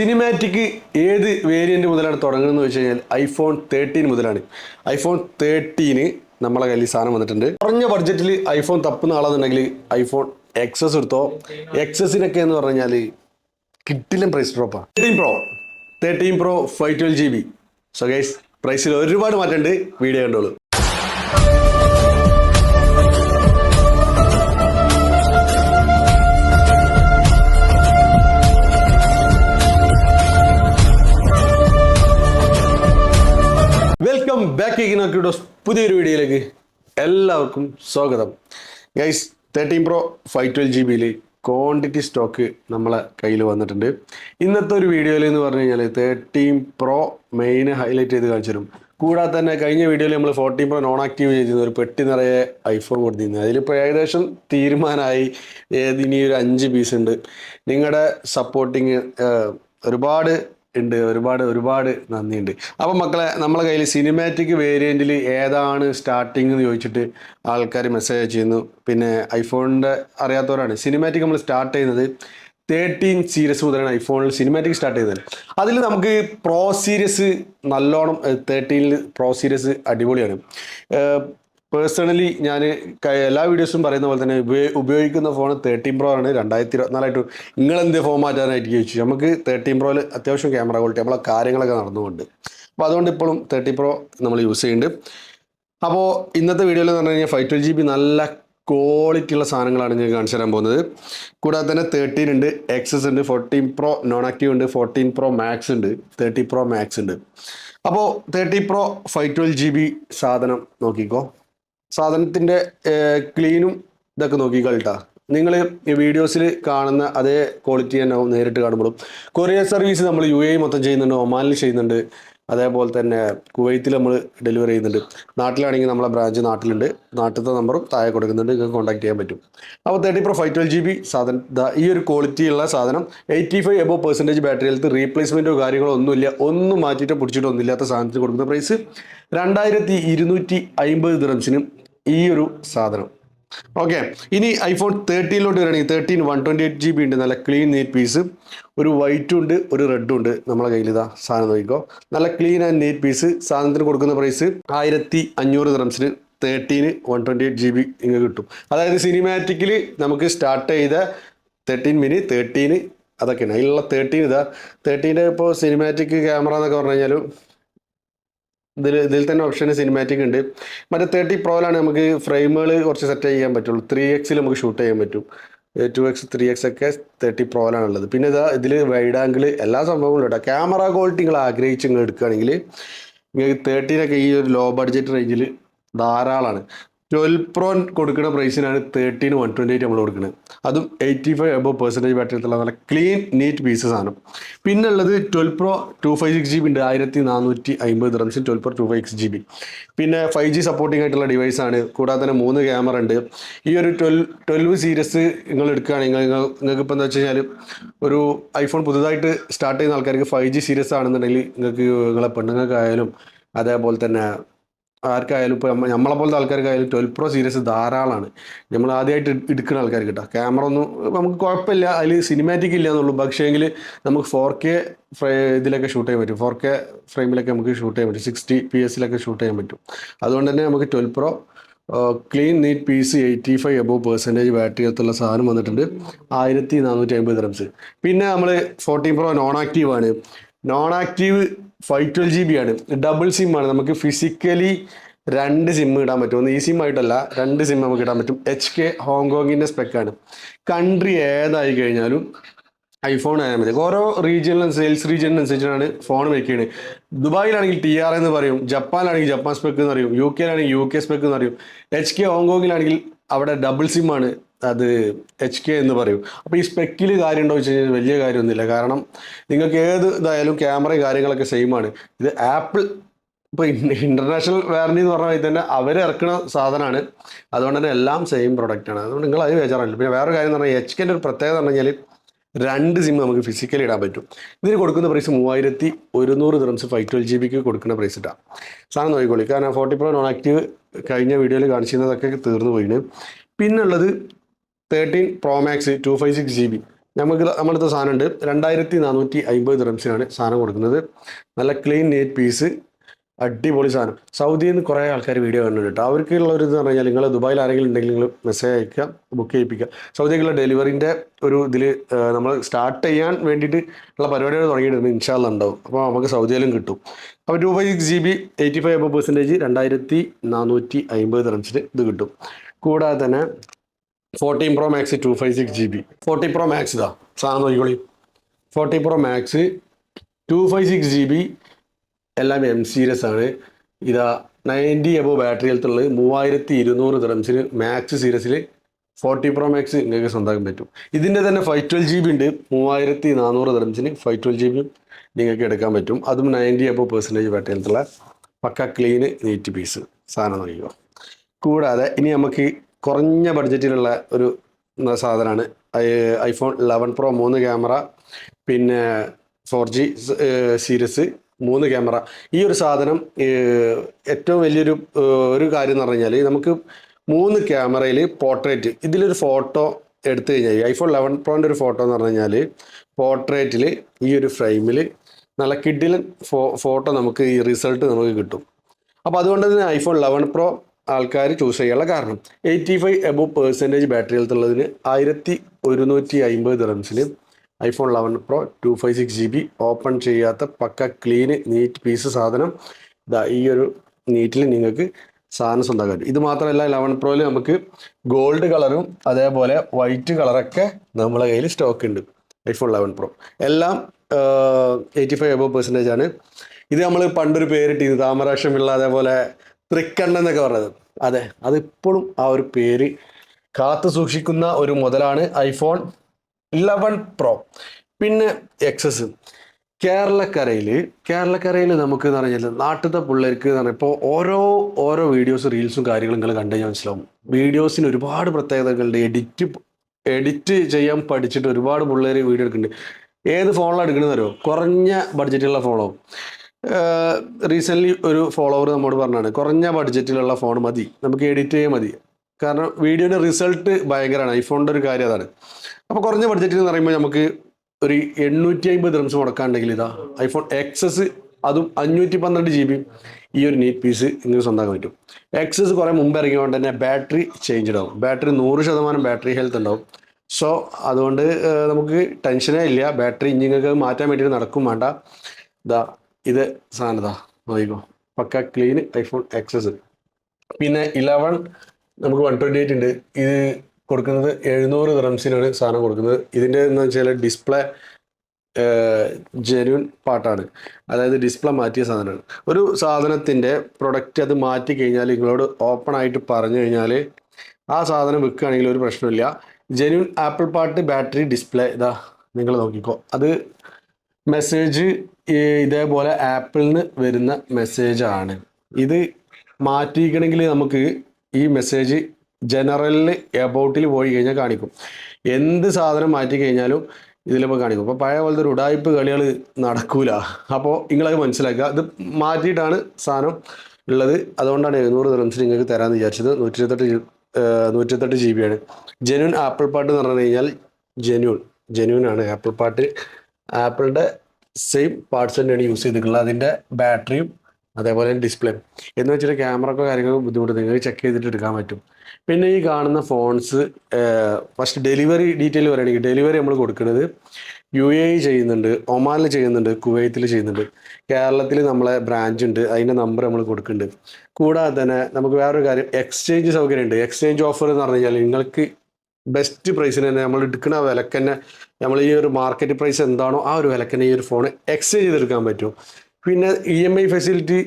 Cinematic ഏത് variant മുതലാണ് തുടങ്ങുന്നത് വെച്ച് കഴിഞ്ഞാൽ ഐഫോൺ തേർട്ടീൻ മുതലാണ്. ഐഫോൺ തേർട്ടീന് നമ്മളെ കയ്യിൽ സാധനം വന്നിട്ടുണ്ട്. കുറഞ്ഞ ബഡ്ജറ്റിൽ ഐഫോൺ തപ്പുന്ന ആളാണെന്നുണ്ടെങ്കിൽ ഐഫോൺ എക്സസ് എടുത്തോ? എക്സസിനൊക്കെ എന്ന് പറഞ്ഞു കഴിഞ്ഞാൽ കിട്ടില്ല price ഡ്രോപ്പാണ് thirteen pro thirteen pro five twelve G B so guys പ്രൈസിൽ ഒരുപാട് മാറ്റമുണ്ട് വീഡിയോ കണ്ടോളൂ. വെൽക്കം ബാക്ക് ഇഗ്നോക്കിഡോസ് പുതിയൊരു വീഡിയോയിലേക്ക് എല്ലാവർക്കും സ്വാഗതം. Guys thirteen pro five twelve G ബിയിൽ ക്വാണ്ടിറ്റി സ്റ്റോക്ക് നമ്മളെ കയ്യിൽ വന്നിട്ടുണ്ട്. ഇന്നത്തെ ഒരു വീഡിയോയിൽ എന്ന് പറഞ്ഞു കഴിഞ്ഞാൽ തേർട്ടീൻ പ്രോ മെയിൻ ഹൈലൈറ്റ് ചെയ്ത് കാണിച്ചു കൂടാതെ തന്നെ കഴിഞ്ഞ വീഡിയോയിൽ നമ്മൾ ഫോർട്ടീൻ പ്രോ നോൺ ആക്റ്റീവ് ചെയ്തിരുന്ന. ഒരു പെട്ടി നിറയെ ഐഫോൺ കൊടുത്തിരുന്നു. അതിലിപ്പോൾ ഏകദേശം തീരുമാനമായി. ഏത് ഒരു അഞ്ച് പീസ് ഉണ്ട്. നിങ്ങളുടെ സപ്പോർട്ടിങ് ഒരുപാട് ഉണ്ട്. ഒരുപാട് ഒരുപാട് നന്ദിയുണ്ട്. അപ്പം മക്കളെ നമ്മളെ കയ്യിൽ സിനിമാറ്റിക് വേരിയന്റിൽ ഏതാണ് സ്റ്റാർട്ടിങ് എന്ന് ചോദിച്ചിട്ട് ആൾക്കാർ മെസ്സേജ് ചെയ്യുന്നു പിന്നെ ഐഫോണിന്റെ അറിയാത്തവരാണ്. സിനിമാറ്റിക് നമ്മൾ സ്റ്റാർട്ട് ചെയ്യുന്നത് തേർട്ടീൻ സീരീസ് മുതലാണ് ഐഫോണിൽ സിനിമാറ്റിക് സ്റ്റാർട്ട് ചെയ്യുന്നത്. അതിൽ നമുക്ക് പ്രോ സീരീസ് നല്ലോണം തേർട്ടീനിൽ പ്രോ സീരീസ് അടിപൊളിയാണ്. പേഴ്സണലി ഞാൻ എല്ലാ വീഡിയോസും പറയുന്ന പോലെ തന്നെ ഉപയോ- ഉപയോഗിക്കുന്ന ഫോൺ തേർട്ടീൻ പ്രോ ആണ്. രണ്ടായിരത്തി ഇരുപത്തിനാലായിട്ട് നിങ്ങൾ എന്ത് ഫോൺ മാറ്റാനായിട്ട് ചോദിച്ചു? നമുക്ക് തേർട്ടീൻ പ്രോയിൽ അത്യാവശ്യം ക്യാമറ ക്വാളിറ്റി നമ്മളെ കാര്യങ്ങളൊക്കെ നടന്നുകൊണ്ട്. അപ്പോൾ അതുകൊണ്ട് ഇപ്പോഴും തേർട്ടി പ്രോ നമ്മൾ യൂസ് ചെയ്യുന്നുണ്ട്. അപ്പോൾ ഇന്നത്തെ വീഡിയോയിൽ എന്ന് പറഞ്ഞു കഴിഞ്ഞാൽ ഫൈവ് ട്വൽവ് ജി ബി നല്ല ക്വാളിറ്റി ഉള്ള സാധനങ്ങളാണ് ഞാൻ കാണിച്ചു തരാൻ പോകുന്നത്. കൂടാതെ തന്നെ തേർട്ടീൻ ഉണ്ട് എക്സസ് ഉണ്ട് ഫോർട്ടീൻ പ്രോ നോൺ ആക്റ്റീവ് ഉണ്ട് ഫോർട്ടീൻ പ്രോ മാക്സ് ഉണ്ട് തേർട്ടി പ്രോ മാക്സ് ഉണ്ട്. അപ്പോൾ thirty pro five twelve G B സാധനം നോക്കിക്കോ. സാധനത്തിന്റെ ക്ലീനും ഇതൊക്കെ നോക്കി കളിട്ടാ നിങ്ങൾ ഈ വീഡിയോസിൽ കാണുന്ന അതേ ക്വാളിറ്റി തന്നെ നേരിട്ട് കാണുമ്പോഴും. കൊറിയർ സർവീസ് നമ്മൾ യു എ മൊത്തം ചെയ്യുന്നുണ്ട് ഒമാനിൽ ചെയ്യുന്നുണ്ട്. അതേപോലെ തന്നെ കുവൈത്തിൽ നമ്മൾ ഡെലിവറി ചെയ്യുന്നുണ്ട്. നാട്ടിലാണെങ്കിൽ നമ്മളെ ബ്രാഞ്ച് നാട്ടിലുണ്ട്. നാട്ടിലത്തെ നമ്പറും താഴെ കൊടുക്കുന്നുണ്ട്. നിങ്ങൾക്ക് കോൺടാക്ട് ചെയ്യാൻ പറ്റും. അപ്പോൾ thirty pro five twelve G B സാധനം ഈ ഒരു ക്വാളിറ്റി ഉള്ള സാധനം eighty five above percentage battery health റീപ്ലേസ്മെന്റോ കാര്യങ്ങളോ ഒന്നുമില്ല. ഒന്നും മാറ്റിയിട്ടോ പിടിച്ചിട്ടോ ഒന്നുമില്ലാത്ത സാധനത്തിന് കൊടുക്കുന്ന പ്രൈസ് രണ്ടായിരത്തി ഇരുന്നൂറ്റി അമ്പത് ദിറംസിനും ഈ ഒരു സാധനം. ഓക്കെ ഇനി ഐഫോൺ തേർട്ടീനിലോട്ട് വരികയാണെങ്കിൽ thirteen one twenty eight G B ഉണ്ട്. നല്ല ക്ലീൻ നീറ്റ് പീസ് ഒരു വൈറ്റും ഉണ്ട് ഒരു റെഡും ഉണ്ട് നമ്മളെ കയ്യിൽ ഇതാ സാധനം നോക്കിക്കോ. നല്ല ക്ലീൻ ആൻഡ് നീറ്റ് പീസ് സാധനത്തിന് കൊടുക്കുന്ന പ്രൈസ് ആയിരത്തി അഞ്ഞൂറ് ദ്രംസിന് thirteen one twenty eight G B ഇങ്ങനെ കിട്ടും. അതായത് സിനിമാറ്റിക്കിൽ നമുക്ക് സ്റ്റാർട്ട് ചെയ്ത തേർട്ടീൻ മിനി തേർട്ടീന് അതൊക്കെയാണ്. അതിലുള്ള തേർട്ടീൻ ഇതാ. തേർട്ടീന്റെ ഇപ്പോൾ സിനിമാറ്റിക് ക്യാമറ എന്നൊക്കെ പറഞ്ഞു കഴിഞ്ഞാൽ ഇതിൽ ഇതിൽ തന്നെ ഓപ്ഷൻ സിനിമാറ്റിക് ഉണ്ട്. മറ്റേ തേർട്ടി പ്രോയിലാണ് നമുക്ക് ഫ്രെയിമുകൾ കുറച്ച് സെറ്റ് ചെയ്യാൻ പറ്റുള്ളൂ. ത്രീ എക്സിൽ നമുക്ക് ഷൂട്ട് ചെയ്യാൻ പറ്റും. ടു എക്സ് ത്രീ എക്സ് ഒക്കെ തേർട്ടി പ്രോയിലാണ് ഉള്ളത് പിന്നെ ഇതാ ഇതിൽ വൈഡ് ആംഗിൾ എല്ലാ സംഭവങ്ങളും കേട്ടോ. ക്യാമറ ക്വാളിറ്റി നിങ്ങൾ ആഗ്രഹിച്ച് നിങ്ങൾ എടുക്കുകയാണെങ്കിൽ നിങ്ങൾക്ക് തേർട്ടീനൊക്കെ ഈ ഒരു ലോ ബഡ്ജറ്റ് റേഞ്ചിൽ ധാരാളമാണ് ട്വൽവ് പ്രോൻ കൊടുക്കുന്ന പ്രൈസിനാണ് തേർട്ടീൻ വൺ ട്വന്റി എയ്റ്റ് നമ്മൾ കൊടുക്കുന്നത് അതും eighty five above percentage battery ഉള്ള നല്ല ക്ലീൻ നീറ്റ് പീസസ് ആണ്. പിന്നെ ഉള്ളത് twelve pro two five six G B ഉണ്ട്. ആയിരത്തി നാനൂറ്റി അമ്പത് റംസിൽ twelve pro two five six G B പിന്നെ ഫൈവ് ജി സപ്പോർട്ടിംഗ് ആയിട്ടുള്ള ഡിവൈസ് ആണ്. കൂടാതെ തന്നെ മൂന്ന് ക്യാമറ ഉണ്ട്. ഈ ഒരു ട്വൽവ് ട്വൽവ് സീരീസ് നിങ്ങൾ എടുക്കുകയാണെങ്കിൽ നിങ്ങൾ നിങ്ങൾക്ക് ഇപ്പോൾ എന്താ വെച്ച് കഴിഞ്ഞാൽ ഒരു ഐഫോൺ പുതുതായിട്ട് സ്റ്റാർട്ട് ചെയ്യുന്ന ആൾക്കാർക്ക് ഫൈവ് ജി സീരീസ് ആണെന്നുണ്ടെങ്കിൽ നിങ്ങൾക്ക് നിങ്ങളെ പെണ്ണുങ്ങൾക്കായാലും അതേപോലെ തന്നെ ആർക്കായാലും ഇപ്പോൾ നമ്മ നമ്മളെ പോലത്തെ ആൾക്കാർക്കായാലും ട്വൽവ് പ്രോ സീരീസ് ധാരാളമാണ് നമ്മൾ ആദ്യമായിട്ട് എടുക്കുന്ന ആൾക്കാർ കേട്ടോ ക്യാമറ ഒന്നും നമുക്ക് കുഴപ്പമില്ല അതിൽ സിനിമാറ്റിക് ഇല്ല എന്നുള്ളൂ. പക്ഷേങ്കിൽ നമുക്ക് ഫോർ കെ ഇതിലൊക്കെ ഷൂട്ട് ചെയ്യാൻ പറ്റും. ഫോർ കെ ഫ്രെയിമിലൊക്കെ നമുക്ക് ഷൂട്ട് ചെയ്യാൻ പറ്റും. സിക്സ്റ്റി പി എസിലൊക്കെ ഷൂട്ട് ചെയ്യാൻ പറ്റും. അതുകൊണ്ട് തന്നെ നമുക്ക് twelve pro clean neat P C eighty five above percentage battery അകത്തുള്ള സാധനം വന്നിട്ടുണ്ട്. ആയിരത്തി നാനൂറ്റി അമ്പത് റംസ് പിന്നെ നമ്മൾ ഫോർട്ടീൻ പ്രോ നോൺ ആക്റ്റീവ് ആണ്. Non active five twelve G B ആണ്. ഡബിൾ സിം ആണ്. നമുക്ക് ഫിസിക്കലി രണ്ട് സിം ഇടാൻ പറ്റും. ഒന്ന് ഈ സിം ആയിട്ടല്ല രണ്ട് സിം നമുക്ക് ഇടാൻ പറ്റും. എച്ച് കെ ഹോങ്കോങ്ങിന്റെ സ്പെക്കാണ് കൺട്രി ഏതായി കഴിഞ്ഞാലും ഐഫോൺ ആയാൽ മതി. ഓരോ റീജിയനിലും സെയിൽസ് റീജിയനിനനുസരിച്ചാണ് ഫോൺ മേക്ക് ദുബായിലാണെങ്കിൽ ടി ആർ എന്ന് പറയും. ജപ്പാനിലാണെങ്കിൽ ജപ്പാൻ സ്പെക്ക് എന്ന് പറയും. യു കെയിലാണെങ്കിൽ യു കെ സ്പെക്ക് എന്ന് പറയും. എച്ച് കെ ഹോങ്കോങ്ങിലാണെങ്കിൽ അവിടെ ഡബിൾ സിം ആണ്. അത് എച്ച് കെ എന്ന് പറയും. അപ്പോൾ ഈ സ്പെക്കിൽ കാര്യം ഉണ്ടോ വെച്ച് കഴിഞ്ഞാൽ വലിയ കാര്യമൊന്നുമില്ല. കാരണം നിങ്ങൾക്ക് ഏത് ഇതായാലും ക്യാമറയും കാര്യങ്ങളൊക്കെ ആണ്. ഇത് ആപ്പിൾ ഇപ്പോൾ ഇന്റർനാഷണൽ വാറണ്ടി എന്ന് പറഞ്ഞാൽ തന്നെ അവർ ഇറക്കുന്ന സാധനമാണ്. അതുകൊണ്ട് തന്നെ എല്ലാം സെയിം പ്രൊഡക്റ്റ് ആണ്. അതുകൊണ്ട് നിങ്ങൾ അത് ബേജാറില്ല പിന്നെ വേറെ കാര്യം എന്ന് പറഞ്ഞാൽ എച്ച് കെന്റെ ഒരു പ്രത്യേകത എന്ന് പറഞ്ഞാൽ രണ്ട് സിം നമുക്ക് ഫിസിക്കലി ഇടാൻ പറ്റും. ഇതിന് കൊടുക്കുന്ന പ്രൈസ് മൂവായിരത്തി ഒരുന്നൂറ് ദിറംസ് ഫൈവ് ട്വൽവ് ജി ബിക്ക് കൊടുക്കുന്ന പ്രൈസ് ഇട്ടാ. സാധനം നോക്കിക്കോളി. കാരണം ഫോർട്ടി പ്രോ നോൺ ആക്റ്റീവ് കഴിഞ്ഞ വീഡിയോയിൽ കാണിച്ചിരുന്നതൊക്കെ തീർന്നു പോയിന്. പിന്നുള്ളത് thirteen pro max two five six G B നമുക്ക് നമ്മളടുത്ത സാധനം ഉണ്ട് രണ്ടായിരത്തി നാനൂറ്റി അമ്പത് റംസിനാണ് സാധനം കൊടുക്കുന്നത്. നല്ല ക്ലീൻ നെറ്റ് പീസ് അടിപൊളി സാധനം. സൗദിയിൽ നിന്ന് കുറേ ആൾക്കാർ വീഡിയോ കണ്ടിട്ടുണ്ട് അവർക്കുള്ള ഒരു ഇതെന്ന് പറഞ്ഞാൽ നിങ്ങൾ ദുബായിൽ ആരെങ്കിലും ഉണ്ടെങ്കിൽ നിങ്ങൾ മെസ്സേജ് അയക്കുക ബുക്ക് ചെയ്യിപ്പിക്കുക. സൗദിക്കുള്ള ഡെലിവറിന്റെ ഒരു ഇതിൽ നമ്മൾ സ്റ്റാർട്ട് ചെയ്യാൻ വേണ്ടിയിട്ട് ഉള്ള പരിപാടികൾ തുടങ്ങിയിട്ടുണ്ട്. ഇൻഷാല്ല ഉണ്ടാവും. അപ്പോൾ നമുക്ക് സൗദിയിലും കിട്ടും. അപ്പോൾ two five six G B eighty five above percentage രണ്ടായിരത്തി നാനൂറ്റി അമ്പത് റംസിന് ഇത് കിട്ടും. കൂടാതെ തന്നെ fourteen pro max two five six G B forty pro max ഇതാ. സാധനം നോക്കിക്കോളി. Forty pro max two five six G B എല്ലാം എം സീരീസ് ആണ്. ഇതാ നയന്റി എബോ ബാറ്ററി ഹെൽത്തുള്ളത് മൂവായിരത്തി ഇരുന്നൂറ് ദിറംസിന് മാക്സ് സീരീസിൽ ഫോർട്ടി പ്രോ മാക്സ് നിങ്ങൾക്ക് സ്വന്തമാക്കാൻ പറ്റും. ഇതിന്റെ തന്നെ ഫൈവ് ട്വൽവ് ജി ബി ഉണ്ട്. മൂവായിരത്തി നാനൂറ് ദിറംസിന് ഫൈവ് ട്വൽവ് ജി ബി നിങ്ങൾക്ക് എടുക്കാൻ പറ്റും. അതും നയന്റി എബോ പെർസെന്റേജ് ബാറ്ററി ഹെൽത്തുള്ള പക്ക ക്ലീന് നീറ്റ് പീസ് സാധനം നോക്കിക്കോ. കൂടാതെ ഇനി നമുക്ക് കുറഞ്ഞ ബഡ്ജറ്റിലുള്ള ഒരു സാധനമാണ് ഐഫോൺ ലെവൻ പ്രോ മൂന്ന് ക്യാമറ പിന്നെ ഫോർ ജി സീരീസ് മൂന്ന് ക്യാമറ ഈ ഒരു സാധനം ഏറ്റവും വലിയൊരു ഒരു കാര്യം എന്ന് പറഞ്ഞു കഴിഞ്ഞാൽ നമുക്ക് മൂന്ന് ക്യാമറയിൽ പോർട്രേറ്റ് ഇതിലൊരു ഫോട്ടോ എടുത്തു കഴിഞ്ഞാൽ ഐഫോൺ ലെവൻ പ്രോന്റെ ഒരു ഫോട്ടോ എന്ന് പറഞ്ഞു കഴിഞ്ഞാൽ പോർട്രേറ്റിൽ ഈ ഒരു ഫ്രെയിമിൽ നല്ല കിഡിലൻ ഫോ ഫോട്ടോ നമുക്ക് ഈ റിസൾട്ട് നമുക്ക് കിട്ടും. അപ്പോൾ അതുകൊണ്ട് തന്നെ ഐഫോൺ ലെവൻ പ്രോ ആൾക്കാർ ചൂസ് ചെയ്യാനുള്ള കാരണം. Eighty five above percentage battery health ഉള്ളതിന് ആയിരത്തി ഒരുന്നൂറ്റി അമ്പത് ദിറംസിന് iPhone eleven pro two five six G B open ചെയ്യാത്ത പക്ക ക്ലീൻ നീറ്റ് പീസ് സാധനം ഇതാ ഈ ഒരു നീറ്റിൽ നിങ്ങൾക്ക് സാധനം സ്വന്തമാക്കാൻ ഇത് മാത്രമല്ല ലെവൻ പ്രോയിൽ നമുക്ക് ഗോൾഡ് കളറും അതേപോലെ വൈറ്റ് കളറൊക്കെ നമ്മളെ കയ്യിൽ സ്റ്റോക്ക് ഉണ്ട് ഐഫോൺ ലെവൻ പ്രോ എല്ലാം എയ്റ്റി ഫൈവ് എബോ പെർസെന്റേജ് ആണ്. ഇത് നമ്മൾ പണ്ടൊരു പേരിട്ടിരുന്നു. താമരാക്ഷം പിള്ള അതേപോലെ തൃക്കണ്ണൻ എന്നൊക്കെ പറഞ്ഞത്. അതെ അതിപ്പോഴും ആ ഒരു പേര് കാത്തു സൂക്ഷിക്കുന്ന ഒരു മുതലാണ് ഐഫോൺ ഇലവൻ പ്രോ പിന്നെ എക്സസ് കേരളക്കരയിൽ കേരളക്കരയിൽ നമുക്ക് എന്ന് പറഞ്ഞാൽ നാട്ടിലത്തെ പിള്ളേർക്ക് എന്ന് പറഞ്ഞാൽ ഇപ്പോൾ ഓരോ ഓരോ വീഡിയോസ് റീൽസും കാര്യങ്ങളും നിങ്ങൾ കണ്ടു കഴിഞ്ഞാൽ മനസ്സിലാവും. വീഡിയോസിന് ഒരുപാട് പ്രത്യേകതകളുണ്ട്. എഡിറ്റ് എഡിറ്റ് ചെയ്യാൻ പഠിച്ചിട്ട് ഒരുപാട് പിള്ളേർ വീഡിയോ എടുക്കുന്നുണ്ട്. ഏത് ഫോണിലാണ് എടുക്കണമെന്ന് കുറഞ്ഞ ബഡ്ജറ്റുള്ള ഫോണോ റീസെന്റ്ലി ഒരു ഫോളോവർ നമ്മോട് പറഞ്ഞാണ് കുറഞ്ഞ ബഡ്ജറ്റിലുള്ള ഫോൺ മതി നമുക്ക് എഡിറ്റ് ചെയ്യാൻ മതി. കാരണം വീഡിയോയുടെ റിസൾട്ട് ഭയങ്കരമാണ് ഐഫോണിന്റെ ഒരു കാര്യം അതാണ്. അപ്പോൾ കുറഞ്ഞ ബഡ്ജറ്റിൽ എന്ന് പറയുമ്പോൾ നമുക്ക് ഒരു എണ്ണൂറ്റി അമ്പത് റംസ് മുടക്കാണ്ടെങ്കിൽ ഇതാ ഐഫോൺ എക്സസ് അതും അഞ്ഞൂറ്റി പന്ത്രണ്ട് ജി ബി ഈ ഒരു നീറ്റ് പീസ് ഇങ്ങനെ സ്വന്തമാക്കാൻ പറ്റും. എക്സസ് കുറേ മുമ്പ് ഇറങ്ങിയതുകൊണ്ട് തന്നെ ബാറ്ററി ചേഞ്ച് ഉണ്ടാവും. ബാറ്ററി നൂറ് ശതമാനം ബാറ്ററി ഹെൽത്ത് ഉണ്ടാവും. സോ അതുകൊണ്ട് നമുക്ക് ടെൻഷനേ ഇല്ല ബാറ്ററി ഇഞ്ചിങ്ങൾക്ക് മാറ്റാൻ വേണ്ടിയിട്ട് നടക്കും വേണ്ട. ഇതാ ഇത് സാധനതാ നോക്കിക്കോ. പക്ക ക്ലീൻ ഐഫോൺ എക്സസ് പിന്നെ ഇലവൺ നമുക്ക് വൺ ട്വന്റി എയ്റ്റ് ഉണ്ട്. ഇത് കൊടുക്കുന്നത് എഴുന്നൂറ് റംസിനാണ് സാധനം കൊടുക്കുന്നത്. ഇതിന്റെ എന്ന് വെച്ചാൽ ഡിസ്പ്ലേ ജെന്യൂൻ പാട്ടാണ് അതായത് ഡിസ്പ്ലേ മാറ്റിയ സാധനമാണ്. ഒരു സാധനത്തിന്റെ പ്രൊഡക്റ്റ് അത് മാറ്റി കഴിഞ്ഞാൽ നിങ്ങളോട് ഓപ്പൺ ആയിട്ട് പറഞ്ഞു കഴിഞ്ഞാൽ ആ സാധനം വിൽക്കുകയാണെങ്കിൽ ഒരു പ്രശ്നമില്ല. Genuine Apple part battery display ഇതാ നിങ്ങൾ നോക്കിക്കോ. അത് മെസ്സേജ് ഇതേപോലെ ആപ്പിളിന് വരുന്ന ആണ് ഇത് മാറ്റിയിക്കണമെങ്കിൽ നമുക്ക് ഈ മെസ്സേജ് ജനറലിൽ എബൌട്ടിൽ പോയി കഴിഞ്ഞാൽ കാണിക്കും. എന്ത് സാധനം മാറ്റി കഴിഞ്ഞാലും ഇതിലിപ്പോൾ കാണിക്കും. അപ്പോൾ പഴയ പോലത്തെ ഒരു ഉടായ്പ് കളികൾ നടക്കൂല. അപ്പോൾ നിങ്ങളത് മനസ്സിലാക്കുക. ഇത് മാറ്റിയിട്ടാണ് സാധനം ഉള്ളത്. അതുകൊണ്ടാണ് എഴുന്നൂറ് ദിറംസ് നിങ്ങൾക്ക് തരാമെന്ന് വിചാരിച്ചത്. നൂറ്റി ഇരുപത്തെട്ട് നൂറ്റി ജി ബി ആണ്. ജെന്യൂൻ ആപ്പിൾ പാട്ട് എന്ന് പറഞ്ഞു കഴിഞ്ഞാൽ ജെനുവിൻ ജെനുവിൻ ആണ് ആപ്പിൾ പാട്ട്. ആപ്പിളിന്റെ സെയിം പാർട്സ് തന്നെയാണ് യൂസ് ചെയ്തിട്ടുള്ളത്. അതിന്റെ ബാറ്ററിയും അതേപോലെ തന്നെ ഡിസ്പ്ലേ എന്ന് വെച്ചിട്ട് ക്യാമറക്കോ കാര്യങ്ങളൊക്കെ ബുദ്ധിമുട്ട് നിങ്ങൾക്ക് ചെക്ക് ചെയ്തിട്ട് എടുക്കാൻ പറ്റും. പിന്നെ ഈ കാണുന്ന ഫോൺസ് ഫസ്റ്റ് ഡെലിവറി ഡീറ്റെയിൽ പറയുകയാണെങ്കിൽ ഡെലിവറി നമ്മൾ കൊടുക്കുന്നത് യു എ ചെയ്യുന്നുണ്ട് ഒമാനിൽ ചെയ്യുന്നുണ്ട് കുവൈത്തിൽ ചെയ്യുന്നുണ്ട്. കേരളത്തിൽ നമ്മളെ ബ്രാഞ്ച് ഉണ്ട് അതിന്റെ നമ്പർ നമ്മൾ കൊടുക്കുന്നുണ്ട്. കൂടാതെ തന്നെ നമുക്ക് വേറൊരു കാര്യം എക്സ്ചേഞ്ച് സൗകര്യമുണ്ട് എക്സ്ചേഞ്ച് ഓഫർ എന്ന് പറഞ്ഞു കഴിഞ്ഞാൽ നിങ്ങൾക്ക് ബെസ്റ്റ് പ്രൈസിന് തന്നെ നമ്മൾ എടുക്കുന്ന വിലക്ക് തന്നെ നമ്മൾ ഈ ഒരു മാർക്കറ്റ് പ്രൈസ് എന്താണോ ആ ഒരു വിലക്ക് തന്നെ ഈ ഒരു ഫോൺ എക്സ്ചേഞ്ച് ചെയ്തെടുക്കാൻ പറ്റും. പിന്നെ ഇ എം ഐ ഫെസിലിറ്റി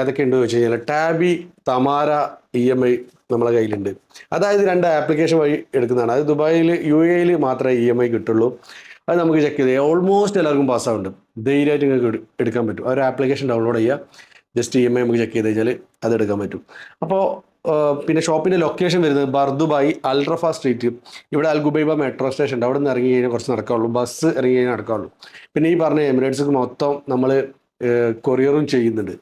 ഏതൊക്കെയുണ്ടെന്ന് വെച്ച് കഴിഞ്ഞാൽ Tabby Tamara E M I നമ്മളെ കയ്യിലുണ്ട്. അതായത് രണ്ട് ആപ്ലിക്കേഷൻ വഴി എടുക്കുന്നതാണ്. അത് ദുബായിൽ യു എയിൽ മാത്രമേ ഇ എം ഐ കിട്ടുള്ളൂ. അത് നമുക്ക് ചെക്ക് ചെയ്ത് ഓൾമോസ്റ്റ് എല്ലാവർക്കും പാസ്സാവുണ്ട് ധൈര്യമായിട്ട് നിങ്ങൾക്ക് എടുക്കാൻ പറ്റും. ആ ഒരു ആപ്ലിക്കേഷൻ ഡൗൺലോഡ് ചെയ്യുക. ജസ്റ്റ് ഇ എം ഐ നമുക്ക് ചെക്ക് ചെയ്ത് കഴിഞ്ഞാൽ അത് എടുക്കാൻ പറ്റും. അപ്പോൾ പിന്നെ ഷോപ്പിന്റെ ലൊക്കേഷൻ വരുന്നത് ബർദുബായി അൽറഫ സ്ട്രീറ്റ് ഇവിടെ അൽഗുബൈബ മെട്രോ സ്റ്റേഷൻ ഉണ്ട്. അവിടെ നിന്ന് ഇറങ്ങി കഴിഞ്ഞാൽ കുറച്ച് നടക്കാവുള്ളൂ. ബസ് ഇറങ്ങി കഴിഞ്ഞാൽ നടക്കാവുള്ളൂ. പിന്നെ ഈ പറഞ്ഞ എമിറേറ്റ്സ് മൊത്തം നമ്മൾ കൊറിയറും ചെയ്യുന്നുണ്ട്.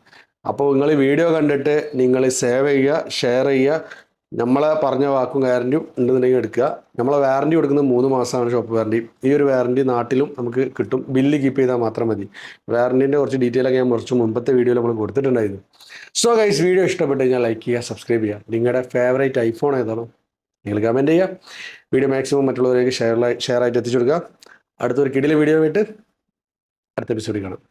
അപ്പോൾ നിങ്ങൾ വീഡിയോ കണ്ടിട്ട് നിങ്ങൾ സേവ് ചെയ്യുക ഷെയർ ചെയ്യുക. നമ്മളെ പറഞ്ഞ വാക്കും ഗ്യാരന്റിയും ഉണ്ടെന്നുണ്ടെങ്കിൽ എടുക്കുക. നമ്മളെ വാറന്റി കൊടുക്കുന്നത് മൂന്ന് മാസമാണ് ഷോപ്പ് വാറന്റി ഈ ഒരു വാറന്റി നാട്ടിലും നമുക്ക് കിട്ടും. ബില്ല് കീപ്പ് ചെയ്താൽ മാത്രം മതി. വാറന്റിന്റെ കുറച്ച് ഡീറ്റെയിൽ ഒക്കെ ഞാൻ കുറച്ച് മുമ്പത്തെ വീഡിയോയിൽ നമ്മൾ കൊടുത്തിട്ടുണ്ടായിരുന്നു. സോ ഗൈസ് വീഡിയോ ഇഷ്ടപ്പെട്ട് കഴിഞ്ഞാൽ ലൈക്ക് ചെയ്യുക സബ്സ്ക്രൈബ് ചെയ്യുക. നിങ്ങളുടെ ഫേവറേറ്റ് ഐഫോൺ ഏതാണോ നിങ്ങൾ കമന്റ് ചെയ്യുക. വീഡിയോ മാക്സിമം മറ്റുള്ളവരേക്ക് ഷെയർ ഷെയർ ആയിട്ട് എത്തിച്ചു കൊടുക്കുക. അടുത്തൊരു കിടിലെ വീഡിയോ ആയിട്ട് അടുത്ത എപ്പിസോഡിൽ കാണാം.